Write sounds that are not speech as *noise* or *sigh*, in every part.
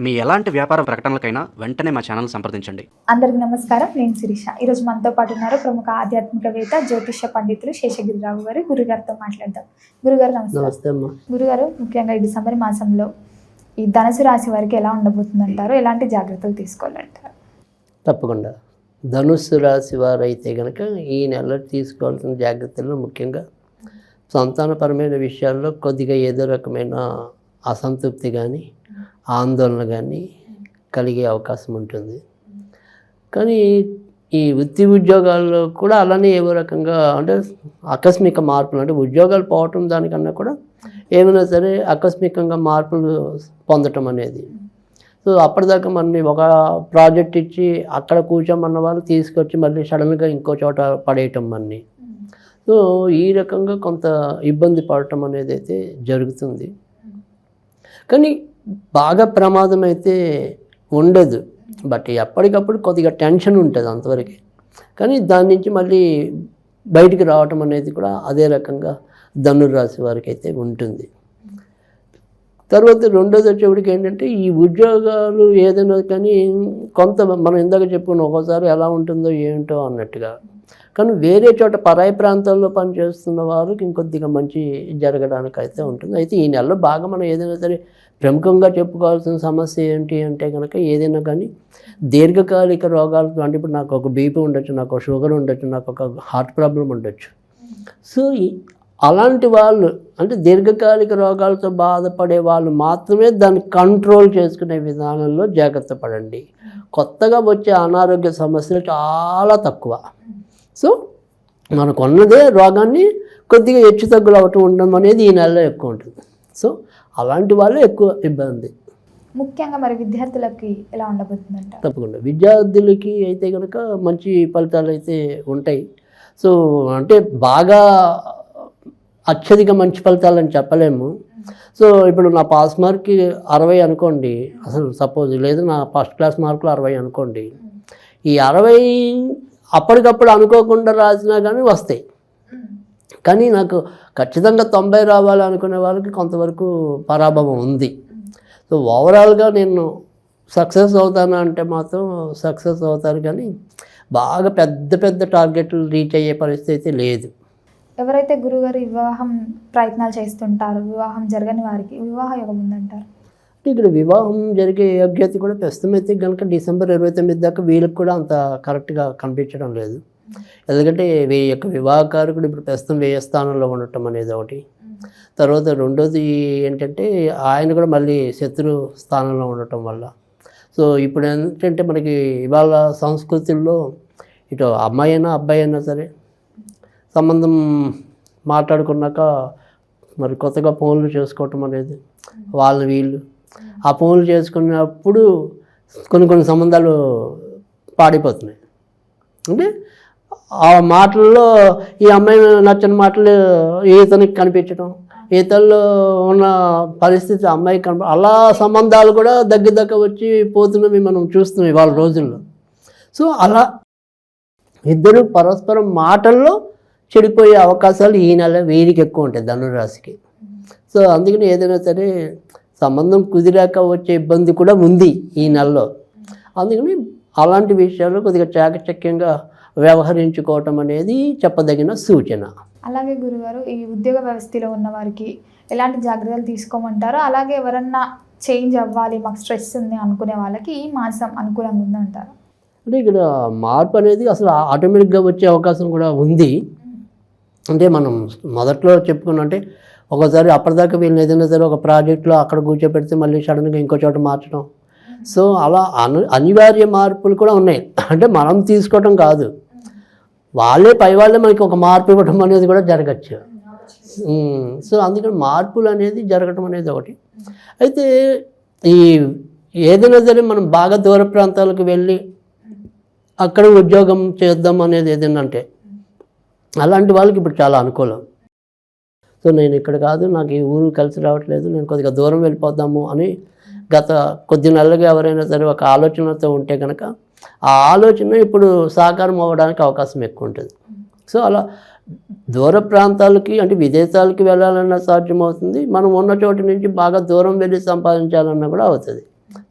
మీ ఎలాంటి వ్యాపార ప్రకటనలకైనా వెంటనే మా ఛానల్ సంప్రదించండి. అందరికి నమస్కారం. నేను శిరీష. ఈరోజు మనతో పాటు ఉన్నారు ప్రముఖ ఆధ్యాత్మికవేత్త జ్యోతిష పండితులు శేషగిరిరావు గారు. గురుగారితో మాట్లాడదాం. గురుగారు నమస్కారం. నమస్తే గురుగారు ముఖ్యంగా ఈ డిసెంబర్ మాసంలో ఈ ధనుసు రాశి వారికి ఎలా ఉండబోతుందంటారు? ఎలాంటి జాగ్రత్తలు తీసుకోవాలంటారు? తప్పకుండా. ధనుస్సు రాశి వారైతే కనుక ఈ నెల తీసుకోవాల్సిన జాగ్రత్తలు ముఖ్యంగా సంతానపరమైన విషయాల్లో కొద్దిగా ఏదో రకమైన అసంతృప్తి కానీ ఆందోళన కానీ కలిగే అవకాశం ఉంటుంది. కానీ ఈ వృత్తి ఉద్యోగాల్లో కూడా అలానే ఏవో రకంగా అంటే ఆకస్మిక మార్పులు అంటే ఉద్యోగాలు పోవటం దానికన్నా కూడా ఏమైనా సరే ఆకస్మికంగా మార్పులు పొందటం అనేది. సో అప్పటిదాకా మనని ఒక ప్రాజెక్ట్ ఇచ్చి అక్కడ కూర్చోమన్న వాళ్ళు తీసుకొచ్చి మళ్ళీ సడన్గా ఇంకో చోట పడేయటం మనని సో ఈ రకంగా కొంత ఇబ్బంది పడటం అనేది అయితే జరుగుతుంది. కానీ బాగా ప్రమాదం అయితే ఉండదు. బట్ ఎప్పటికప్పుడు కొద్దిగా టెన్షన్ ఉంటుంది అంతవరకు. కానీ దాని నుంచి మళ్ళీ బయటికి రావటం అనేది కూడా అదే రకంగా ధనుర్రాశి వారికి అయితే ఉంటుంది. తర్వాత రెండోది వచ్చేప్పటికి ఏంటంటే ఈ ఉద్యోగాలు ఏదైనా కానీ కొంత మనం ఇందాక చెప్పుకున్న ఒక్కోసారి ఎలా ఉంటుందో ఏంటో అన్నట్టుగా కానీ వేరే చోట పరాయి ప్రాంతాల్లో పనిచేస్తున్న వారికి ఇంకొద్దిగా మంచి జరగడానికి అయితే ఉంటుంది. అయితే ఈ నెలలో బాగా మనం ఏదైనా సరే ప్రముఖంగా చెప్పుకోవాల్సిన సమస్య ఏంటి అంటే కనుక ఏదైనా కానీ దీర్ఘకాలిక రోగాలతో అంటే ఇప్పుడు నాకు ఒక బీపీ ఉండొచ్చు నాకు ఒక షుగర్ ఉండొచ్చు నాకు ఒక హార్ట్ ప్రాబ్లం ఉండొచ్చు. సో అలాంటి వాళ్ళు అంటే దీర్ఘకాలిక రోగాలతో బాధపడే వాళ్ళు మాత్రమే దాన్ని కంట్రోల్ చేసుకునే విధానంలో జాగ్రత్త పడండి. కొత్తగా వచ్చే అనారోగ్య సమస్యలు చాలా తక్కువ. సో మనకున్నదే రోగాన్ని కొద్దిగా హెచ్చు తగ్గులు అవటం ఉండడం అనేది ఈ నెలలో ఎక్కువ ఉంటుంది. సో అలాంటి వాళ్ళే ఎక్కువ ఇబ్బంది. ముఖ్యంగా మరి విద్యార్థులకి ఎలా ఉండబోతుందంటారు తప్పకుండా. విద్యార్థులకి అయితే కనుక మంచి ఫలితాలు అయితే ఉంటాయి. సో అంటే బాగా అత్యధిక మంచి ఫలితాలు అని చెప్పలేము. సో ఇప్పుడు నా పాస్ మార్క్కి అరవై అనుకోండి. అసలు సపోజ్ లేదు నా ఫస్ట్ క్లాస్ మార్కులు అరవై అనుకోండి. ఈ అరవై అప్పటికప్పుడు అనుకోకుండా రాసినా కానీ వస్తాయి. కానీ నాకు ఖచ్చితంగా తొంభై రావాలి అనుకునే వాళ్ళకి కొంతవరకు పరాభవం ఉంది. సో ఓవరాల్గా నేను సక్సెస్ అవుతాను అంటే మాత్రం సక్సెస్ అవుతాను కానీ బాగా పెద్ద పెద్ద టార్గెట్లు రీచ్ అయ్యే పరిస్థితి లేదు. ఎవరైతే గురుగారు వివాహం ప్రయత్నాలు చేస్తుంటారు వివాహం జరగని వారికి వివాహ యోగం ఉందంటారు? అంటే ఇక్కడ వివాహం జరిగే యోగ్యత కూడా ప్రస్తుతం అయితే కనుక డిసెంబర్ ఇరవై తొమ్మిది దాకా వీళ్ళకి కూడా అంత కరెక్ట్గా కనిపించడం లేదు. ఎందుకంటే వీ యొక్క వివాహకారకుడు ఇప్పుడు ప్రస్తుతం వేయ స్థానంలో ఉండటం అనేది ఒకటి. తర్వాత రెండోది ఏంటంటే ఆయన కూడా మళ్ళీ శత్రు స్థానంలో ఉండటం వల్ల. సో ఇప్పుడు ఏంటంటే మనకి ఇవాళ సంస్కృతుల్లో ఇటు అమ్మాయి అయినా అబ్బాయి అయినా సరే సంబంధం మాట్లాడుకున్నాక మరి కొత్తగా ఫోన్లు చేసుకోవటం అనేది వాళ్ళు వీళ్ళు ఆ ఫోన్లు చేసుకున్నప్పుడు కొన్ని కొన్ని సంబంధాలు పాడైపోతున్నాయి. అంటే ఆ మాటల్లో ఈ అమ్మాయి నచ్చని మాటలు ఈతనికి కనిపించడం ఈతల్లో ఉన్న పరిస్థితి అమ్మాయి కనిప అలా సంబంధాలు కూడా దగ్గర దగ్గర వచ్చి పోతున్నవి మనం చూస్తున్నాం ఇవాళ రోజుల్లో. సో అలా ఇద్దరు పరస్పరం మాటల్లో చెడిపోయే అవకాశాలు ఈ నెల వీరికి ఎక్కువ ఉంటాయి ధనురాశికి. సో అందుకని ఏదైనా సరే సంబంధం కుదిరాక వచ్చే ఇబ్బంది కూడా ఉంది ఈ నెలలో. అందుకని అలాంటి విషయాలు కొద్దిగా చాకచక్యంగా వ్యవహరించుకోవటం అనేది చెప్పదగిన సూచన. అలాగే గురుగారు ఈ ఉద్యోగ వ్యవస్థలో ఉన్న వారికి ఎలాంటి జాగ్రత్తలు తీసుకోమంటారో అలాగే ఎవరన్నా చేంజ్ అవ్వాలి మాకు స్ట్రెస్ ఉంది అనుకునే వాళ్ళకి ఈ మాసం అనుకూలంగా ఉందంటారు? అంటే ఇక్కడ మార్పు అనేది అసలు ఆటోమేటిక్గా వచ్చే అవకాశం కూడా ఉంది. అంటే మనం మొదట్లో చెప్పుకున్నాం అంటే ఒకసారి అప్పటిదాకా వీళ్ళని ఏదైనా సరే ఒక ప్రాజెక్ట్లో అక్కడ కూర్చోపెడితే మళ్ళీ సడన్గా ఇంకో చోట మార్చడం. సో అలా అను అనివార్య మార్పులు కూడా ఉన్నాయి. అంటే మనం తీసుకోవటం కాదు. వాళ్ళే పై వాళ్ళే మనకి ఒక మార్పు ఇవ్వడం అనేది కూడా జరగచ్చు. సో అందుకని మార్పులు అనేది జరగటం అనేది ఒకటి. అయితే ఈ ఏదైనా సరే మనం బాగా దూర ప్రాంతాలకు వెళ్ళి అక్కడ ఉద్యోగం చేద్దాం అనేది ఏదైనా అంటే అలాంటి వాళ్ళకి ఇప్పుడు చాలా అనుకూలం. సో నేను ఇక్కడ కాదు నాకు ఈ ఊరు కలిసి రావట్లేదు నేను కొద్దిగా దూరం వెళ్ళిపోదాము అని గత కొద్ది నెలలుగా ఎవరైనా సరే ఒక ఆలోచనతో ఉంటే కనుక ఆ ఆలోచన ఇప్పుడు సాకారం అవ్వడానికి అవకాశం ఎక్కువ ఉంటుంది. సో అలా దూర ప్రాంతాలకి అంటే విదేశాలకి వెళ్ళాలన్నా సాధ్యమవుతుంది. మనం ఉన్న చోటు నుంచి బాగా దూరం వెళ్ళి సంపాదించాలన్నా కూడా అవుతుంది.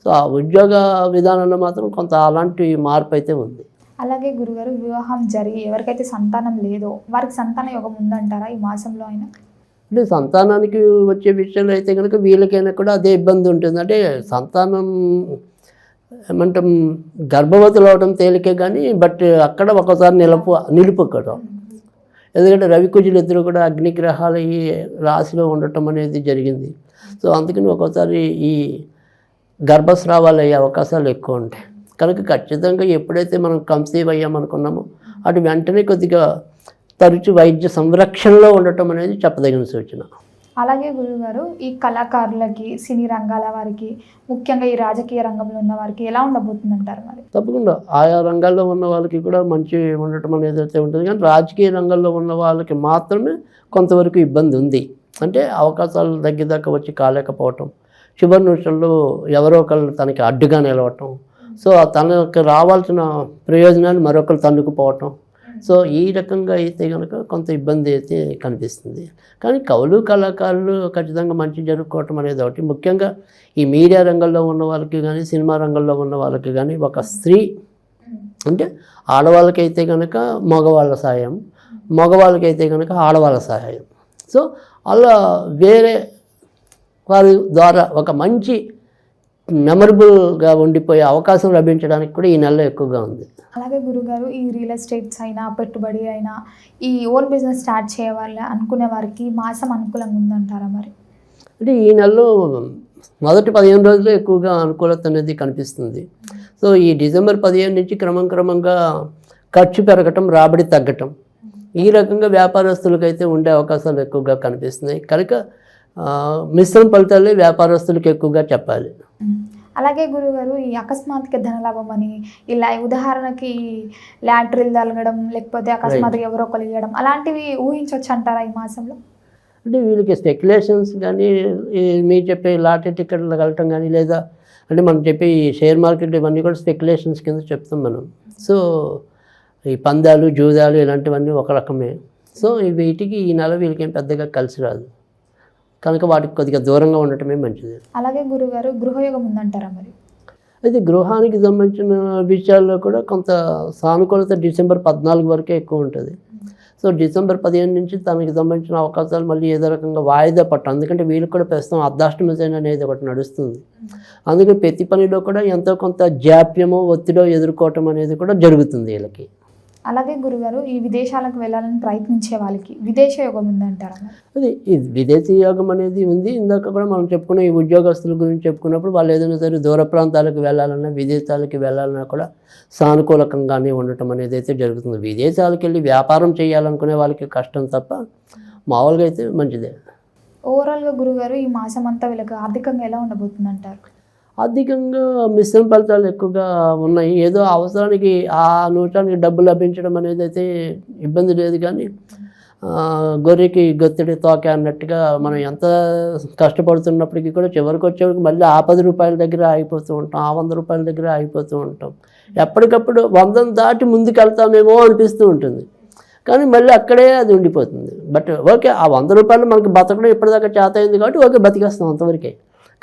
సో ఆ ఉద్యోగ విధానంలో మాత్రం కొంత అలాంటి మార్పు అయితే ఉంది. అలాగే గురుగారు వివాహం జరిగి ఎవరికైతే సంతానం లేదో వారికి సంతాన యోగం ఉందంటారా ఈ మాసంలో అయినా? అంటే సంతానానికి వచ్చే విషయంలో అయితే కనుక వీళ్ళకైనా కూడా అదే ఇబ్బంది ఉంటుంది. అంటే సంతానం ఏమంటాం గర్భవతులు అవడం తేలికే కానీ బట్ అక్కడ ఒకసారి నిలుపు నిలుపుకోవడం. ఎందుకంటే రవికుజులు ఇద్దరు కూడా అగ్నిగ్రహాలు ఈ రాశిలో ఉండటం అనేది జరిగింది. సో అందుకని ఒక్కోసారి ఈ గర్భస్రావాలు అయ్యే అవకాశాలు ఎక్కువ ఉంటాయి. కనుక ఖచ్చితంగా ఎప్పుడైతే మనం కన్సీవ్ అయ్యామనుకున్నామో అటు వెంటనే కొద్దిగా తరచు వైద్య సంరక్షణలో ఉండటం అనేది చెప్పదగిన సూచన. అలాగే గురుగారు ఈ కళాకారులకి సినీ రంగాల వారికి ముఖ్యంగా ఈ రాజకీయ రంగంలో ఉన్న వారికి ఎలా ఉండబోతుందంటారు మరి? తప్పకుండా. ఆయా రంగాల్లో ఉన్న వాళ్ళకి కూడా మంచి ఉండటం అనేది అయితే ఉంటుంది. కానీ రాజకీయ రంగంలో ఉన్న వాళ్ళకి మాత్రమే కొంతవరకు ఇబ్బంది ఉంది. అంటే అవకాశాలు తగ్గిదాకా వచ్చి కాలేకపోవటం చివరి నిమిషంలో ఎవరో ఒకళ్ళు తనకి అడ్డుగా నిలవటం. సో తనకు రావాల్సిన ప్రయోజనాన్ని మరొకరు తన్నుకుపోవటం సో ఈ రకంగా అయితే కనుక కొంత ఇబ్బంది అయితే కనిపిస్తుంది. కానీ కవులు కళాకారులు ఖచ్చితంగా మంచి జరుపుకోవటం అనేది ఒకటి. ముఖ్యంగా ఈ మీడియా రంగంలో ఉన్న వాళ్ళకి కానీ సినిమా రంగంలో ఉన్న వాళ్ళకి కానీ ఒక స్త్రీ అంటే ఆడవాళ్ళకైతే కనుక మగవాళ్ళ సహాయం మగవాళ్ళకైతే కనుక ఆడవాళ్ళ సహాయం సో అలా వేరే వారి ద్వారా ఒక మంచి మెమరబుల్గా ఉండిపోయే అవకాశం లభించడానికి కూడా ఈ నెలలో ఎక్కువగా ఉంది. అలాగే గురుగారు ఈ రియల్ ఎస్టేట్స్ అయినా పెట్టుబడి అయినా ఈ ఓన్ బిజినెస్ స్టార్ట్ చేయాలి అనుకునే వారికి మాసం అనుకూలంగా ఉందంటారా మరి? అంటే ఈ నెలలో మొదటి పదిహేను రోజులు ఎక్కువగా అనుకూలత అనేది కనిపిస్తుంది. సో ఈ డిసెంబర్ పదిహేను నుంచి క్రమం క్రమంగా ఖర్చు పెరగటం రాబడి తగ్గటం ఈ రకంగా వ్యాపారస్తులకైతే ఉండే అవకాశాలు ఎక్కువగా కనిపిస్తున్నాయి. కనుక మిశ్రమ ఫలితాలే వ్యాపారస్తులకు ఎక్కువగా చెప్పాలి. అలాగే గురుగారు ఈ అకస్మాత్తుగా ధనలాభం అని ఇలా ఉదాహరణకి లాటరీలు తలగడం లేకపోతే అకస్మాత్తుగా ఎవరో ఒకరు ఇవ్వడం అలాంటివి ఊహించవచ్చు అంటారా ఈ మాసంలో? అంటే వీళ్ళకి స్పెక్యులేషన్స్ కానీ మీరు చెప్పే లాటరీ టికెట్లు కలటం కానీ లేదా అంటే మనం చెప్పే ఈ షేర్ మార్కెట్ ఇవన్నీ కూడా స్పెక్యులేషన్స్ కింద చెప్తాం మనం. సో ఈ పందాలు జూదాలు ఇలాంటివన్నీ ఒక రకమే. సో వీటికి ఈ నెల వీళ్ళకి ఏం పెద్దగా కలిసి రాదు. కనుక వాటికి కొద్దిగా దూరంగా ఉండటమే మంచిది. అలాగే గురుగారు గృహయోగం ఉందంటారా మరి? అయితే గృహానికి సంబంధించిన విషయాల్లో కూడా కొంత సానుకూలత డిసెంబర్ పద్నాలుగు వరకే ఎక్కువ ఉంటుంది. సో డిసెంబర్ పదిహేను నుంచి తనకి సంబంధించిన అవకాశాలు మళ్ళీ ఏదో రకంగా వాయిదా పట్టు ఎందుకంటే వీళ్ళకి కూడా ప్రస్తుతం అర్ధాష్టమి శని అనేది ఒకటి నడుస్తుంది. అందుకని ప్రతి పనిలో కూడా ఎంతో కొంత జాప్యమో ఒత్తిడో ఎదుర్కోవటం అనేది కూడా జరుగుతుంది వీళ్ళకి. అలాగే గురుగారు ఈ విదేశాలకు వెళ్ళాలని ప్రయత్నించే వాళ్ళకి విదేశ యోగం ఉందంటారా? అది ఈ విదేశీ యోగం అనేది ఉంది. ఇందాక కూడా మనం చెప్పుకున్న ఈ ఉద్యోగస్తుల గురించి చెప్పుకున్నప్పుడు వాళ్ళు ఏదైనా సరే దూర ప్రాంతాలకు వెళ్ళాలన్నా విదేశాలకు వెళ్ళాలన్నా కూడా సానుకూలకంగానే ఉండటం అనేది అయితే జరుగుతుంది. విదేశాలకు వెళ్ళి వ్యాపారం చేయాలనుకునే వాళ్ళకి కష్టం తప్ప మామూలుగా అయితే మంచిదే. ఓవరాల్గా గురుగారు ఈ మాసం అంతా వీళ్ళకి ఆర్థికంగా ఎలా ఉండబోతుందంటారు? అధికంగా మిశ్రమ ఫలితాలు ఎక్కువగా ఉన్నాయి. ఏదో అవసరానికి ఆ నూటానికి డబ్బు లభించడం అనేది అయితే ఇబ్బంది లేదు కానీ గొర్రెకి గొత్తిడి తోక అన్నట్టుగా మనం ఎంత కష్టపడుతున్నప్పటికీ కూడా చివరికి వచ్చేవాడికి మళ్ళీ ఆ పది రూపాయల దగ్గర ఆగిపోతూ ఉంటాం ఆ వంద రూపాయల దగ్గర ఆగిపోతూ ఉంటాం. ఎప్పటికప్పుడు వందను దాటి ముందుకు వెళ్తామేమో అనిపిస్తూ ఉంటుంది. కానీ మళ్ళీ అక్కడే అది ఉండిపోతుంది. బట్ ఓకే ఆ వంద రూపాయలు మనకి బతకడం ఇప్పటిదాకా చేత అయింది కాబట్టి ఓకే బతికేస్తాం అంతవరకే.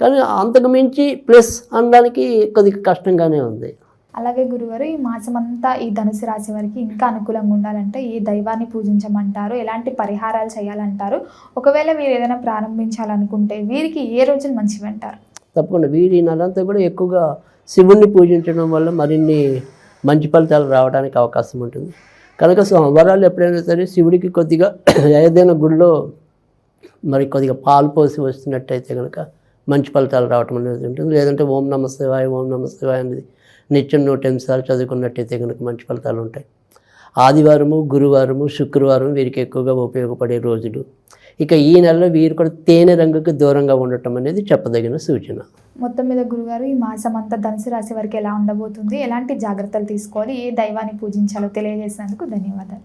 కానీ అంతకు మించి ప్లస్ అనడానికి కొద్దిగా కష్టంగానే ఉంది. అలాగే గురుగారు ఈ మాసం అంతా ఈ ధనుసు రాశి వారికి ఇంకా అనుకూలంగా ఉండాలంటే ఏ దైవాన్ని పూజించమంటారు? ఎలాంటి పరిహారాలు చేయాలంటారు? ఒకవేళ మీరు ఏదైనా ప్రారంభించాలనుకుంటే వీరికి ఏ రోజులు మంచివి అంటారు? తప్పకుండా. వీరి నెలంతా కూడా ఎక్కువగా శివుణ్ణి పూజించడం వల్ల మరిన్ని మంచి ఫలితాలు రావడానికి అవకాశం ఉంటుంది. కనుక సోమవారాలు ఎప్పుడైనా సరే శివుడికి కొద్దిగా *clears throat* ఏదైనా గుడిలో మరి కొద్దిగా పాలు పోసి వస్తున్నట్టయితే కనుక మంచి ఫలితాలు రావటం అనేది ఉంటుంది. లేదంటే ఓం నమ శివాయ ఓం నమ శివాయ అనేది నిత్యం నూట ఎనిమిది సార్లు చదువుకున్నట్టయితే కనుక మంచి ఫలితాలు ఉంటాయి. ఆదివారము గురువారము శుక్రవారం వీరికి ఎక్కువగా ఉపయోగపడే రోజులు. ఇక ఈ నెలలో వీరు కూడా తేనె రంగుకు దూరంగా ఉండటం అనేది చెప్పదగిన సూచన. మొత్తం మీద గురుగారు ఈ మాసం అంతా ధనుసు రాశి వారికి ఎలా ఉండబోతుంది? ఎలాంటి జాగ్రత్తలు తీసుకోవాలి? ఏ దైవాన్ని పూజించాలో తెలియజేసినందుకు ధన్యవాదాలు.